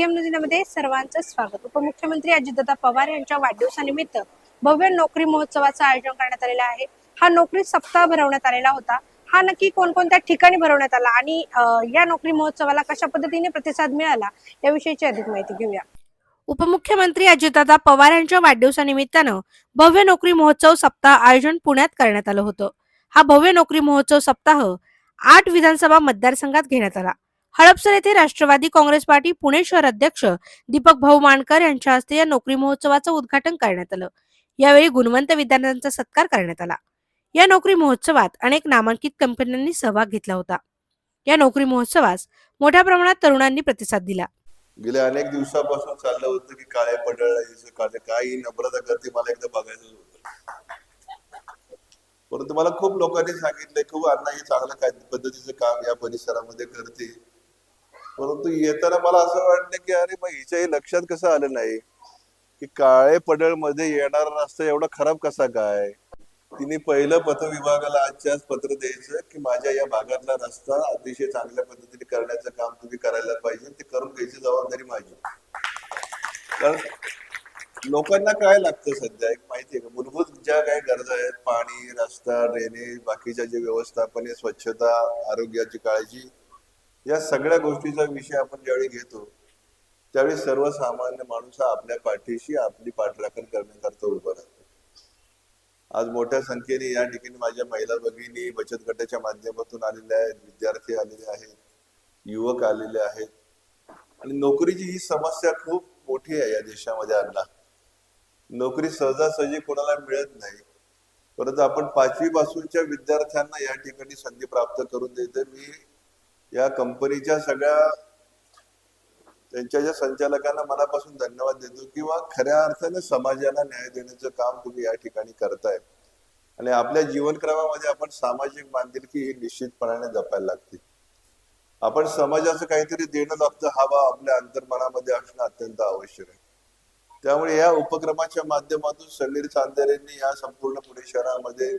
CM न्यूजमध्ये सर्वांचं स्वागत. उपमुख्यमंत्री अजितदादा पवार यांच्या वाढदिवसानिमित्त भव्य नोकरी महोत्सवाचं आयोजन करण्यात आलेलं आहे. हा नोकरी सप्ताह भरवण्यात आलेला होता. हा नक्की कोणकोणत्या ठिकाणी भरवण्यात आला आणि या नोकरी महोत्सवाला कशा पद्धतीने प्रतिसाद मिळाला याविषयीची अधिक माहिती घेऊया. उपमुख्यमंत्री अजितदादा पवार यांच्या वाढदिवसानिमित्तानं भव्य नोकरी महोत्सव सप्ताह आयोजन पुण्यात करण्यात आलं होतं. हा भव्य नोकरी महोत्सव सप्ताह आठ विधानसभा मतदारसंघात घेण्यात आला. हडपसर येथे राष्ट्रवादी काँग्रेस पार्टी पुणे शहर अध्यक्ष दीपक भाऊ मानकर यांच्या हस्ते या नोकरी महोत्सवाचं उद्घाटन करण्यात आलं. यावेळी गुणवंत विद्यार्थ्यांचा सत्कार करण्यात आला. या नोकरी महोत्सवात अनेक नामांकित कंपन्यांनी सहभाग घेतला होता. या नोकरी महोत्सवास मोठ्या प्रमाणात तरुणांनी प्रतिसाद दिला. गेल्या अनेक दिवसापासून चाललं होतं की काळे पडळ याचं नम्रता करते मला एकदा बघायचं होतं. परंतु मला खूप लोकांनी सांगितलं खूप अण्णा हे चांगलं काय पद्धतीचं काम या परिसरामध्ये करते. परंतु येताना मला असं वाटलं की अरे मग हिच्याही लक्षात कसं आलं नाही? की काळे पडळमध्ये येणारा रस्ता एवढा खराब कसा काय? तिने पहिलं पथ विभागाला आजच्याच पत्र द्यायचं की माझ्या या भागातला रस्ता अतिशय चांगल्या पद्धतीने करण्याचं काम तुम्ही करायला पाहिजे. ते करून घ्यायची जबाबदारी माझी. कारण लोकांना काय लागतं सध्या? एक माहिती आहे का? मूलभूत ज्या काही गरजा आहेत पाणी रस्ता ड्रेनेज बाकीच्या जे व्यवस्थापन आहे स्वच्छता आरोग्याची काळजी या सगळ्या गोष्टीचा विषय आपण ज्यावेळी घेतो त्यावेळी सर्वसामान्य माणूस हा आपल्या पाठीशी आपली पाठराखण करण्याकरता उभा राहतो. आज मोठ्या संख्येने या ठिकाणी माझ्या महिला भगिनी बचत गटाच्या माध्यमातून आलेल्या आहेत विद्यार्थी आलेले आहेत युवक आलेले आहेत. आणि नोकरीची ही समस्या खूप मोठी आहे या देशामध्ये अण्णा नोकरी सहजासहजी कोणाला मिळत नाही. परंतु आपण पाचवी पासूनच्या विद्यार्थ्यांना या ठिकाणी संधी प्राप्त करून देते मी या कंपनीच्या सगळ्या त्यांच्या ज्या संचालकांना मनापासून धन्यवाद देतो किंवा खऱ्या अर्थाने समाजाला न्याय देण्याचं काम तुम्ही या ठिकाणी करताय. आणि आपल्या जीवनक्रमामध्ये आपण सामाजिक बांधिलकी ही निश्चितपणाने जपायला लागते. आपण समाजाचं काहीतरी देणं लागतं हवा आपल्या अंतर्मनामध्ये असणं अत्यंत आवश्यक आहे. त्यामुळे या उपक्रमाच्या माध्यमातून समीर चांदेरेंनी या संपूर्ण पुणे शहरामध्ये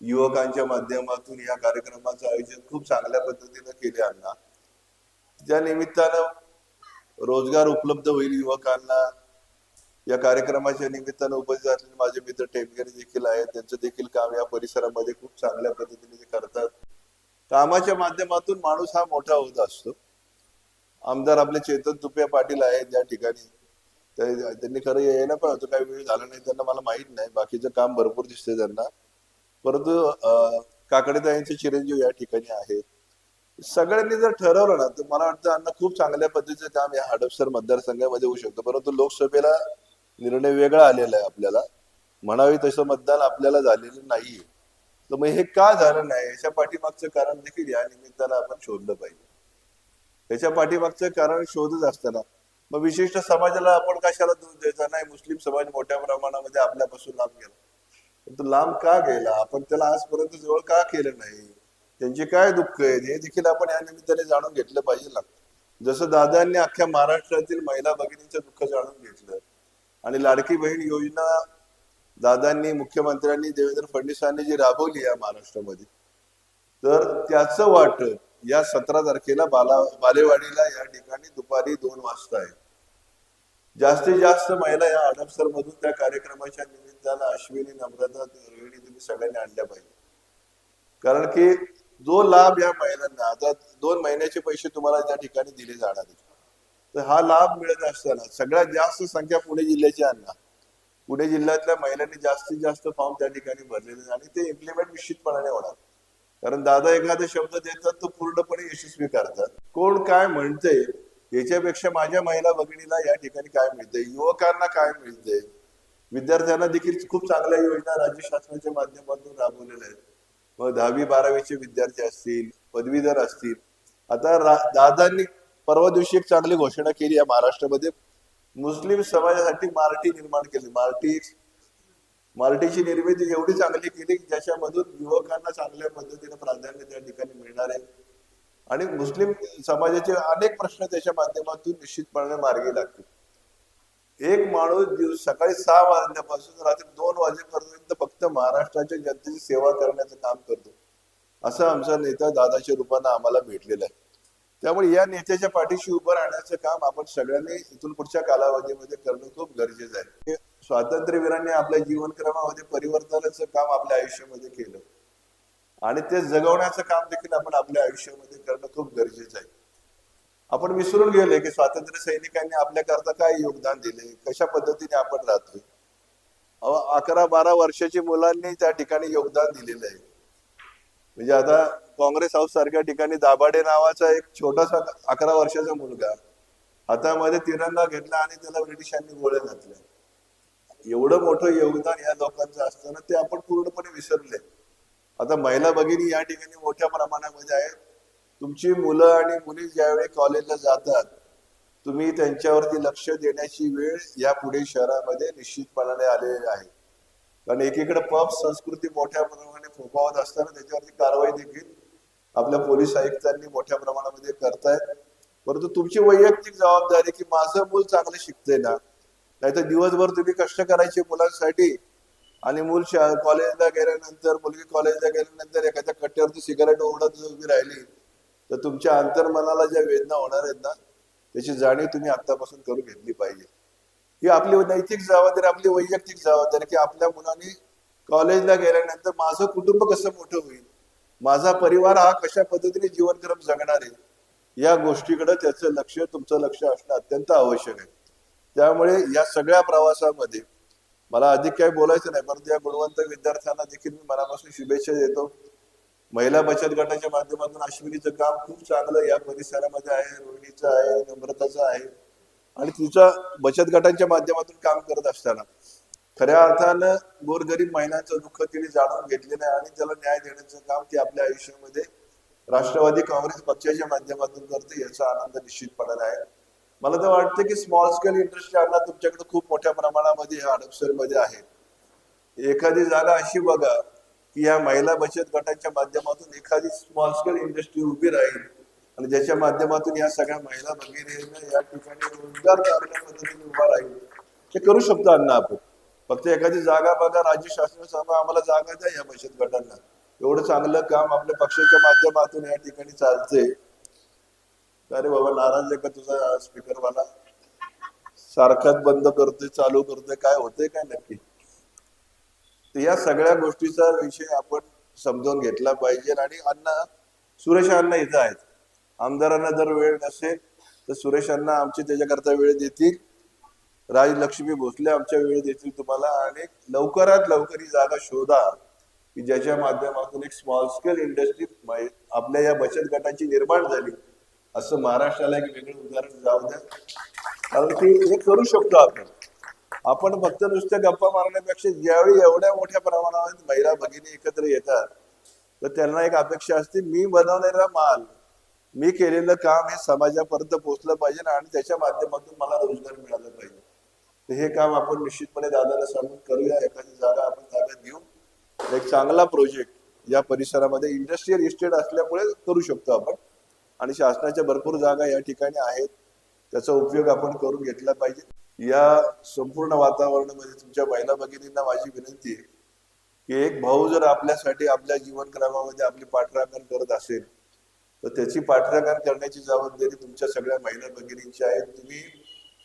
युवकांच्या माध्यमातून या कार्यक्रमाचं आयोजन खूप चांगल्या पद्धतीनं केले अण्णा त्या निमित्तानं रोजगार उपलब्ध होईल युवकांना. या कार्यक्रमाच्या निमित्तानं उपस्थित असलेले माझे मित्र टेमगिरी देखील आहेत. त्यांचं देखील काम या परिसरामध्ये खूप चांगल्या पद्धतीने ते करतात. कामाच्या माध्यमातून माणूस हा मोठा होत असतो. आमदार आपले चेतन तुपे पाटील आहेत या ठिकाणी. त्यांनी खरं यायला पण होतं काही वेळ झाला नाही त्यांना मला माहीत नाही. बाकीचं काम भरपूर दिसते त्यांना. परंतु काकडेदायांचे चिरंजीव या ठिकाणी आहेत. सगळ्यांनी जर ठरवलं ना तर मला वाटतं अण्णा खूप चांगल्या पद्धतीचं काम या हडपसर मतदारसंघामध्ये होऊ शकतं. परंतु लोकसभेला निर्णय वेगळा आलेला आहे आपल्याला. म्हणावी तसं मतदान आपल्याला झालेलं नाहीये तर मग हे का झालं नाही? याच्या पाठीमागचं कारण देखील या निमित्तानं आपण शोधलं पाहिजे. त्याच्या पाठीमागचं कारण शोधत असताना मग विशिष्ट समाजाला आपण कशाला दोष द्यायचा? नाही मुस्लिम समाज मोठ्या प्रमाणामध्ये आपल्यापासून लांब गेला. तो लांब का गेला? आपण त्याला आजपर्यंत जवळ का केलं नाही? त्यांचे काय दुःख आहेत? हे देखील आपण या निमित्ताने जाणून घेतलं पाहिजे ना. जसं दादांनी अख्ख्या महाराष्ट्रातील महिला भगिनींचं दुःख जाणून घेतलं आणि लाडकी बहीण योजना दादांनी मुख्यमंत्र्यांनी देवेंद्र फडणवीसांनी जी राबवली या महाराष्ट्रामध्ये तर त्याचं वाटप या सतरा तारखेला बाला बालेवाडीला या ठिकाणी दुपारी दोन वाजता आहे. जास्तीत जास्त महिला या अडपसर मधून त्या कार्यक्रमाच्या निमित्तानं अश्विनी नम्रता रोहिणी तुम्ही सगळ्यांनी आणल्या पाहिजे. कारण की जो लाभ या महिलांना आता दोन महिन्याचे पैसे तुम्हाला त्या ठिकाणी दिले जाणार तर हा लाभ मिळत असताना सगळ्यात जास्त संख्या पुणे जिल्ह्याची आणणार पुणे जिल्ह्यातल्या महिलांनी जास्तीत जास्त फॉर्म त्या ठिकाणी भरलेले आणि ते इम्प्लिमेंट निश्चितपणाने होणार कारण दादा एखादा शब्द देतात तो पूर्णपणे यशस्वी करतात. कोण काय म्हणते याच्यापेक्षा माझ्या महिला भगिनीला या ठिकाणी काय मिळते युवकांना काय मिळते विद्यार्थ्यांना देखील खूप चांगल्या योजना राज्य शासनाच्या माध्यमातून राबवलेल्या आहेत. मग दहावी बारावीचे विद्यार्थी असतील पदवीधर असतील. आता दादांनी परवा दिवशी एक चांगली घोषणा केली या महाराष्ट्रामध्ये. मुस्लिम समाजासाठी मार्टी निर्माण केली. मार्टी मराठीची निर्मिती एवढी चांगली केली की ज्याच्यामधून युवकांना चांगल्या पद्धतीने प्राधान्य त्या ठिकाणी मिळणार आहे. आणि मुस्लिम समाजाचे अनेक प्रश्न त्याच्या माध्यमातून निश्चितपणे मार्गी लागतील. एक माणूस दिवस सकाळी सहा वाजल्यापासून रात्री दोन वाजेपर्यंत फक्त महाराष्ट्राच्या जनतेची सेवा करण्याचं काम करतो. असं आमचा नेता दादाच्या रूपानं आम्हाला भेटलेला आहे. त्यामुळे या नेत्याच्या पाठीशी उभं राहण्याचं काम आपण सगळ्यांनी इथून पुढच्या कालावधीमध्ये करणं खूप गरजेचं आहे. स्वातंत्र्यवीरांनी आपल्या जीवनक्रमामध्ये परिवर्तनाचं काम आपल्या आयुष्यामध्ये केलं. आणि ते जगवण्याचं काम देखील आपण आपल्या आयुष्यामध्ये करणं खूप गरजेचं आहे. आपण विसरून गेले की स्वातंत्र्य सैनिकांनी आपल्याकरता काय योगदान दिले कशा पद्धतीने आपण राहतोय? अहो, अकरा बारा वर्षाची मुलांनी त्या ठिकाणी योगदान दिलेलं आहे. म्हणजे आता काँग्रेस हाऊस सारख्या ठिकाणी दाभाडे नावाचा एक छोटासा अकरा वर्षाचा मुलगा हातामध्ये तिरंगा घेतला आणि त्याला ब्रिटिशांनी गोळ्या घातल्या. एवढं मोठं योगदान या लोकांचं असताना ते आपण पूर्णपणे विसरले. आता महिला भगिनी या ठिकाणी मोठ्या प्रमाणामध्ये आहेत. तुमची मुलं आणि मुली ज्यावेळी कॉलेजला जातात तुम्ही त्यांच्यावरती लक्ष देण्याची वेळ या पुणे शहरामध्ये निश्चितपणाने आलेली आहे. कारण एकीकडे पब संस्कृती मोठ्या प्रमाणाने फोफावत असताना त्याच्यावरती कारवाई देखील आपल्या पोलीस आयुक्तांनी मोठ्या प्रमाणामध्ये करतायत. परंतु तुमची वैयक्तिक जबाबदारी की माझं मूल चांगलं शिकतंय ना नाहीतर दिवसभर तुम्ही कष्ट करायचे मुलांसाठी आणि मूल शा- कॉलेजला गेल्यानंतर मुलगी कॉलेजला गेल्यानंतर एखाद्या कट्ट्यावरती सिगारेट ओढत उभी राहिली तर तुमच्या अंतर्मनाला ज्या वेदना होणार आहेत ना त्याची जाणीव तुम्ही आतापासून करून घेतली पाहिजे. ही आपली नैतिक जबाबदारी आपली वैयक्तिक जबाबदारी की आपल्या मुलांनी कॉलेजला गेल्यानंतर माझं कुटुंब कसं मोठं होईल? माझा परिवार हा कशा पद्धतीने जीवनक्रम जगणार आहे? या गोष्टीकडे त्याचं लक्ष तुमचं लक्ष असणं अत्यंत आवश्यक आहे. त्यामुळे या सगळ्या प्रवासामध्ये मला अधिक काही बोलायचं नाही परंतु या गुणवंत विद्यार्थ्यांना देखील मी मनापासून शुभेच्छा देतो. महिला बचत गटाच्या माध्यमातून अश्विनीचं काम खूप चांगलं या परिसरामध्ये आहे रोहिणीचं आहे नम्रताचं आहे. आणि तिचा बचत गटांच्या माध्यमातून काम करत असताना खऱ्या अर्थानं गोरगरीब महिलांचं दुःख तिने जाणून घेतलेलं आहे आणि त्याला न्याय देण्याचं काम ती आपल्या आयुष्यामध्ये राष्ट्रवादी काँग्रेस पक्षाच्या माध्यमातून करते याचा आनंद निश्चितपणाने आहे. मला तर वाटतं की स्मॉल स्केल इंडस्ट्री आणला तुमच्याकडे खूप मोठ्या प्रमाणामध्ये हडपसरमध्ये आहे एखादी जागा अशी बघा की या महिला बचत गटाच्या माध्यमातून एखादी स्मॉल स्केल इंडस्ट्री उभी राहील आणि ज्याच्या माध्यमातून या सगळ्या महिला भगिनींना या ठिकाणी रोजगार चांगल्या पद्धतीने उभा राहील. ते करू शकतो अण्णा आपण. फक्त एखादी जागा बघा राज्य शासनासमोर आम्हाला जागा द्या या बचत गटांना. एवढं चांगलं काम आपल्या पक्षाच्या माध्यमातून या ठिकाणी चालतंय. अरे बाबा नाराज आहे का तुझा स्पीकरवाला सारखाच बंद करतोय चालू करतोय काय होते काय नक्की? या सगळ्या गोष्टीचा विषय आपण समजावून घेतला पाहिजे. आणि अण्णा सुरेश अण्णा इथं आहेत. आमदारांना जर वेळ नसेल तर सुरेश अण्णा आमची त्याच्याकरता वेळ देतील. राजलक्ष्मी भोसले आमच्या वेळ देतील तुम्हाला. आणि लवकरात लवकर ही जागा शोधा की ज्याच्या माध्यमातून एक स्मॉल स्केल इंडस्ट्री आपल्या या बचत गटाची निर्माण झाली. असं महाराष्ट्राला एक वेगळं उदाहरण जाऊ द्या. कारण की हे करू शकतो आपण. आपण फक्त नुसत्या गप्पा मारण्यापेक्षा ज्यावेळी एवढ्या मोठ्या प्रमाणावर महिला भगिनी एकत्र येतात तर त्यांना एक अपेक्षा असते मी बनवलेला माल मी केलेलं काम हे समाजापर्यंत पोहोचलं पाहिजे आणि त्याच्या माध्यमातून मला रोजगार मिळाला पाहिजे. तर हे काम आपण निश्चितपणे दादाला सांगून करूया. एखादी जागा आपण ताब्यात घेऊ एक चांगला प्रोजेक्ट या परिसरामध्ये इंडस्ट्रियल इस्टेट असल्यामुळे करू शकतो आपण. आणि शासनाच्या भरपूर जागा या ठिकाणी आहेत. त्याचा उपयोग आपण करून घेतला पाहिजे. या संपूर्ण वातावरणामध्ये तुमच्या महिला भगिनींना माझी विनंती आहे की एक भाऊ जर आपल्यासाठी आपल्या जीवनक्रमामध्ये आपली पाठराखण करत असेल तर त्याची पाठराखण करण्याची जबाबदारी तुमच्या सगळ्या महिला भगिनींची आहे. तुम्ही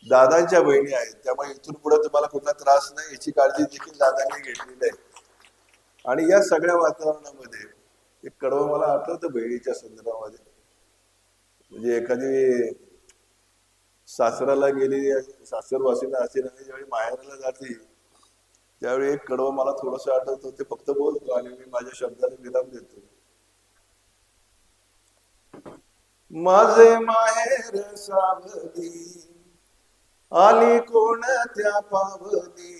दादांच्या बहिणी आहेत त्यामुळे इथून पुढे तुम्हाला कुठला त्रास नाही याची काळजी देखील दादांनी घेतलेली आहे. आणि या सगळ्या वातावरणामध्ये एक कडवं मला आठवतं बहिणीच्या संदर्भामध्ये. म्हणजे एखादी सासराला गेली सासरवासीला असेल आणि ज्यावेळी माहेरला जाते त्यावेळी एक कडवं मला थोडस आठवतं ते फक्त बोलतो आणि मी माझ्या शब्दाने विराम देतो. माझे माहेर सावली आली कोणत्या पावली?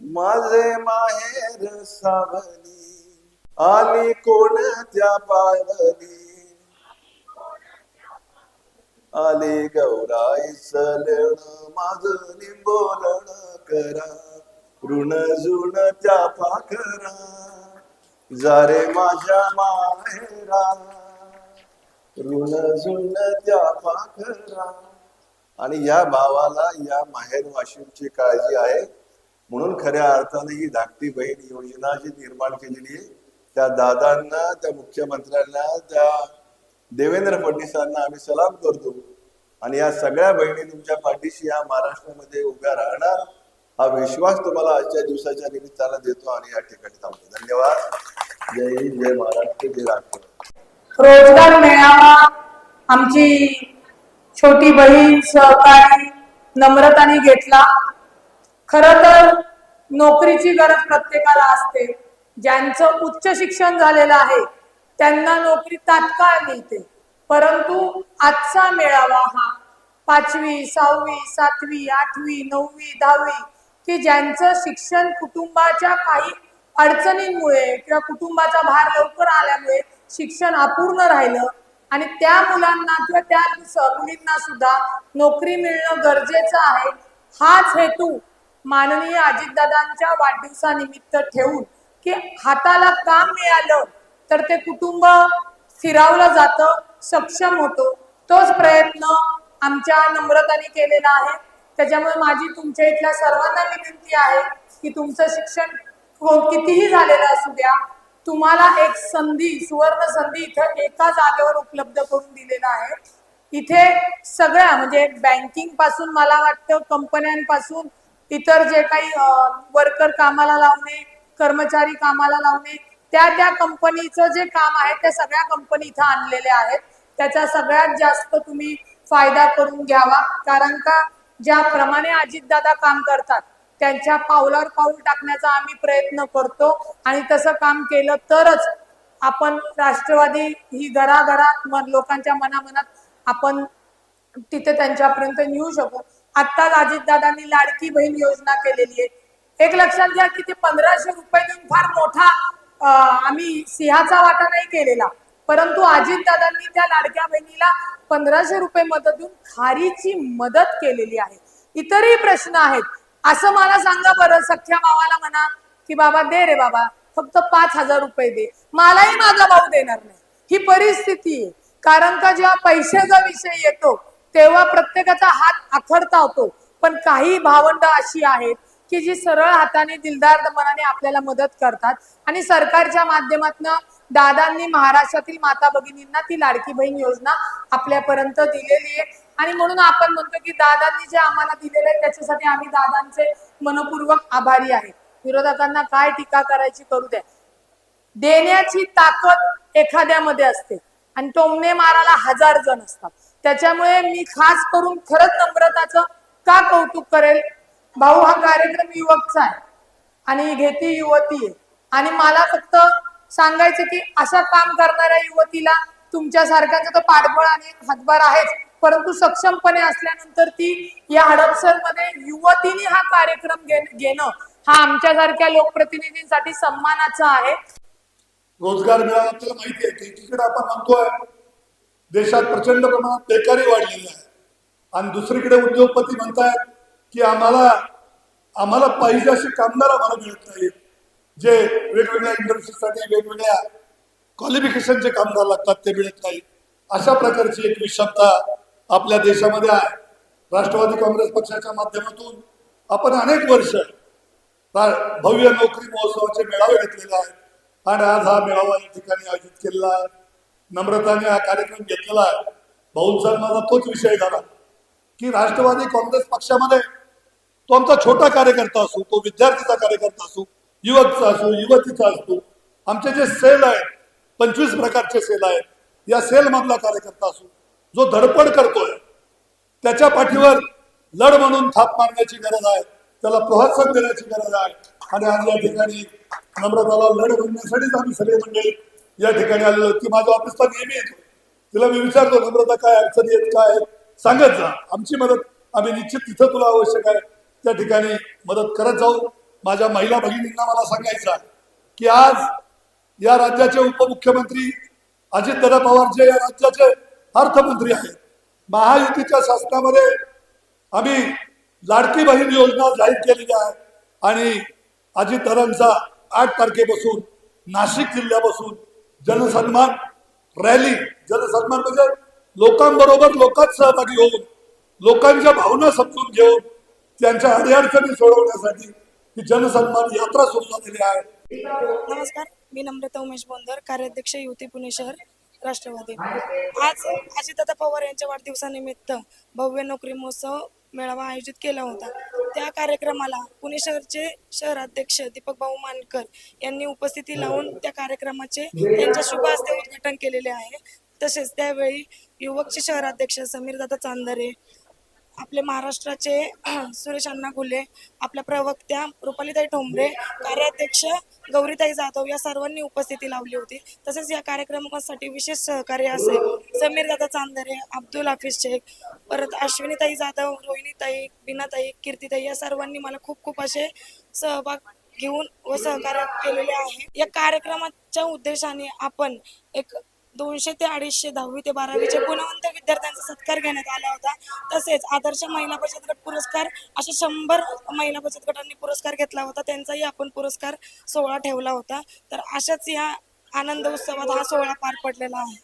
माझे माहेर सावली आली कोणत्या पावली? आले गौराईचं लेण माझं निंबोलण करा. ऋण जुण त्या पाखरा जारे माझ्या माहेरा. ऋण जुण त्या पाखरा. आणि या भावाला या माहेर वाशिमची काळजी आहे. म्हणून खऱ्या अर्थाने ही धाकटी बहीण योजना जी निर्माण केलेली आहे त्या दादांना त्या मुख्यमंत्र्यांना त्या देवेंद्र फडणवीसांना आम्ही सलाम करतो. आणि या सगळ्या बहिणी तुमच्या पाठीशी या महाराष्ट्रामध्ये उभ्या राहणार हा विश्वास तुम्हाला आजच्या दिवसाच्या निमित्तानं देतो आणि या ठिकाणी थांबतो. धन्यवाद. जय हिंद जय महाराष्ट्र जय राष्ट्र रोजगार मेळावा आमची छोटी बहीण सहकारी नम्रताने घेतला. खर तर नोकरीची गरज प्रत्येकाला असते. ज्यांचं उच्च शिक्षण झालेलं आहे त्यांना नोकरी तात्काळ मिळते. परंतु आजचा मेळावा हा पाचवी सहावी सातवी आठवी नववी दहावी की ज्यांचं शिक्षण कुटुंबाच्या काही अडचणींमुळे किंवा कुटुंबाचा भार लवकर आल्यामुळे शिक्षण अपूर्ण राहिलं आणि त्या मुलांना किंवा त्या मुलींना सुद्धा नोकरी मिळणं गरजेचं आहे हाच हेतू माननीय अजितदादांच्या वाढदिवसानिमित्त ठेवून की हाताला काम मिळालं तर ते कुटुंब स्थिरावलं जातं सक्षम होतो. तोच प्रयत्न आमच्या नम्रताने केलेला आहे. त्याच्यामुळे माझी तुमच्या इथल्या सर्वांना विनंती आहे की तुमचं शिक्षण हो कितीही झालेलं असू द्या तुम्हाला एक संधी सुवर्ण संधी इथं एका जागेवर उपलब्ध करून दिलेला आहे. इथे सगळ्या म्हणजे बँकिंगपासून मला वाटतं कंपन्यांपासून इतर जे काही वर्कर कामाला लावणे कर्मचारी कामाला लावणे त्या त्या कंपनीचं जे काम आहे त्या सगळ्या कंपनी इथं आणलेल्या आहेत. त्याचा सगळ्यात जास्त तुम्ही फायदा करून घ्यावा. कारण का ज्याप्रमाणे अजितदादा काम करतात त्यांच्या पावलावर पाऊल टाकण्याचा आम्ही प्रयत्न करतो. आणि तसं काम केलं तरच आपण राष्ट्रवादी ही घराघरात मन- लोकांच्या मनामनात आपण तिथे त्यांच्यापर्यंत नेऊ शकू. आत्ताच अजितदादांनी लाडकी बहीण योजना केलेली आहे. एक लक्षात घ्या की ते पंधराशे रुपये देऊन फार मोठा आम्ही सिंहाचा वाटा नाही केलेला. परंतु अजितदादांनी त्या लाडक्या बहिणीला पंधराशे रुपये मदत देऊन खारीची मदत केलेली आहे. इतरही प्रश्न आहेत. असं मला सांगा बरं सख्या भावाला म्हणा की बाबा दे रे बाबा फक्त पाच हजार रुपये दे. मलाही माझा भाऊ देणार नाही. ही परिस्थिती आहे. कारण का जेव्हा पैशाचा विषय येतो तेव्हा प्रत्येकाचा हात आखडता होतो. पण काही भावंड अशी आहेत की जी सरळ हाताने दिलदार मनाने आपल्याला मदत करतात. आणि सरकारच्या माध्यमातून दादांनी महाराष्ट्रातील माता भगिनींना ती लाडकी बहीण योजना आपल्यापर्यंत दिलेली आहे. आणि म्हणून आपण म्हणतो की दादांनी जे आम्हाला दिलेलं आहे त्याच्यासाठी आम्ही दादांचे मनपूर्वक आभारी आहे. विरोधकांना काय टीका करायची करू द्या. देण्याची ताकद एखाद्यामध्ये असते. आणि टोमणे मारायला हजार जण असतात. त्याच्यामुळे मी खास करून खरंच नम्रताचं का कौतुक करेल? भाऊ हा कार्यक्रम युवकचा आहे. आणि घेती युवती आहे. आणि मला फक्त सांगायचं की असं काम करणाऱ्या युवतीला तुमच्या सारख्यांचा तर पाठबळ आणि हातभार आहेच. परंतु सक्षमपणे असल्यानंतर ती या हडपसरमध्ये युवतीने हा कार्यक्रम घेणं हा आमच्यासारख्या लोकप्रतिनिधींसाठी सन्मानाचा आहे. रोजगार मिळावा आपल्याला माहिती आहे की एकीकडे आपण म्हणतोय देशात प्रचंड प्रमाणात बेकारी वाढलेली आहे. आणि दुसरीकडे उद्योगपती म्हणतायत की आम्हाला आम्हाला पाहिजे असे कामगार आम्हाला मिळत नाहीत. जे वेगवेगळ्या इंडस्ट्रीसाठी वेगवेगळ्या क्वालिफिकेशनचे कामगार लागतात ते मिळत नाहीत. अशा प्रकारची एक विषमता आपल्या देशामध्ये आहे. राष्ट्रवादी काँग्रेस पक्षाच्या माध्यमातून आपण अनेक वर्ष भव्य नोकरी महोत्सवाचे मेळावे घेतलेले आहेत. आणि आज हा मेळावा या ठिकाणी आयोजित केलेला आहे. नम्रताने हा कार्यक्रम घेतलेला आहे. भाऊंचा माझा तोच विषय झाला की राष्ट्रवादी काँग्रेस पक्षामध्ये तो आमचा छोटा कार्यकर्ता असो तो विद्यार्थीचा कार्यकर्ता असो युवकचा असो युवतीचा असतो आमचे जे सेल आहेत पंचवीस प्रकारचे सेल आहेत या सेलमधला कार्यकर्ता असो जो धडपड करतोय त्याच्या पाठीवर लढ म्हणून थाप मारण्याची गरज आहे त्याला प्रोत्साहन देण्याची गरज आहे. आणि आज या ठिकाणी नम्रताला लढ म्हणण्यासाठीच आम्ही सगळे मंडळी या ठिकाणी आलेलो की ती माझ्या ऑफिसला नेहमी येतो. तिला मी विचारतो नम्रता काय अडचणी आहेत काय आहेत? सांगत जा. आमची मदत आम्ही निश्चित तिथं तुला आवश्यक आहे. त्या ठिकाणी मदत करत जाऊ. माझ्या महिला भगिनींना मला सांगायचं आहे की आज या राज्याचे उपमुख्यमंत्री अजितदादा पवार जे या राज्याचे अर्थमंत्री आहेत महायुतीच्या शासनामध्ये आम्ही लाडकी बहीण योजना जाहीर केलेली आहे आणि अजितदादांचा आठ तारखेपासून नाशिक जिल्ह्यापासून जनसन्मान रॅली जनसन्मान म्हणजे लोकांबरोबर लोकांत सहभागी होऊन लोकांच्या भावना समजून घेऊन त्यांच्या अडीअडचणी सोडवण्यासाठी ही जनसन्मान यात्रा सुरू झालेली आहे. नमस्कार मी नम्रता उमेश बोंदर कार्याध्यक्ष युवती पुणे शहर राष्ट्रवादी. आज अजितदादा पवार यांच्या वाढदिवसानिमित्त भव्य नोकरी महोत्सव मेळावा आयोजित केला होता. त्या कार्यक्रमाला पुणे शहरचे शहराध्यक्ष दीपक भाऊ मानकर यांनी उपस्थिती लावून त्या कार्यक्रमाचे त्यांच्या शुभ हस्ते उद्घाटन केलेले आहे. तसेच त्यावेळी युवकचे शहराध्यक्ष समीरदादा चांदरे आपले महाराष्ट्राचे सुरेश अण्णा घुले आपल्या प्रवक्त्या रुपालीताई ठोंबरे कार्याध्यक्ष गौरीताई जाधव या सर्वांनी उपस्थिती लावली होती. तसेच या कार्यक्रमासाठी विशेष सहकार्य असेल समीर दादा चांदरे अब्दुल हाफिज शेख परत अश्विनीताई जाधव रोहिणीताई बिनाताई कीर्तिताई या सर्वांनी मला खूप खूप असे सहभाग घेऊन व सहकार्य केलेले आहे. या कार्यक्रमाच्या उद्देशाने आपण एक दोनशे ते अडीचशे दहावी ते बारावीचे गुणवंत विद्यार्थ्यांचा सत्कार घेण्यात आला होता. तसेच आदर्श महिला बचत गट पुरस्कार असे शंभर महिला बचत गटांनी पुरस्कार घेतला होता. त्यांचाही आपण पुरस्कार सोहळा ठेवला होता. तर अशाच या आनंद उत्सवात हा सोहळा पार पडलेला आहे.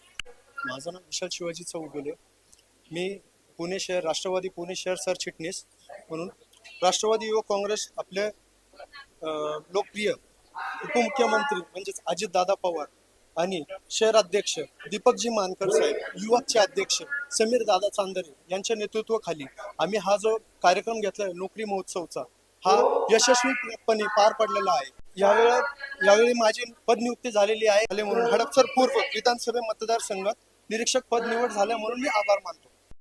माझं नाव विशाल शिवाजी चौगुले. मी पुणे शहर राष्ट्रवादी पुणे शहर सरचिटणीस म्हणून राष्ट्रवादी युवक काँग्रेस आपले लोकप्रिय उपमुख्यमंत्री म्हणजेच अजितदादा पवार आणि शहराध्यक्ष दीपकजी मानकर साहेब युवकचे अध्यक्ष समीर दादा चांदरे यांच्या नेतृत्वाखाली आम्ही हा जो कार्यक्रम घेतलाय नोकरी महोत्सवचा हा यशस्वीपणे पार पडलेला आहे. यावेळा यावेळी माझी पदनियुक्ती झालेली आहे. म्हणून हडपसर पूर्व विधानसभा मतदारसंघात निरीक्षक पद निवड झाल्या म्हणून मी आभार मानतो.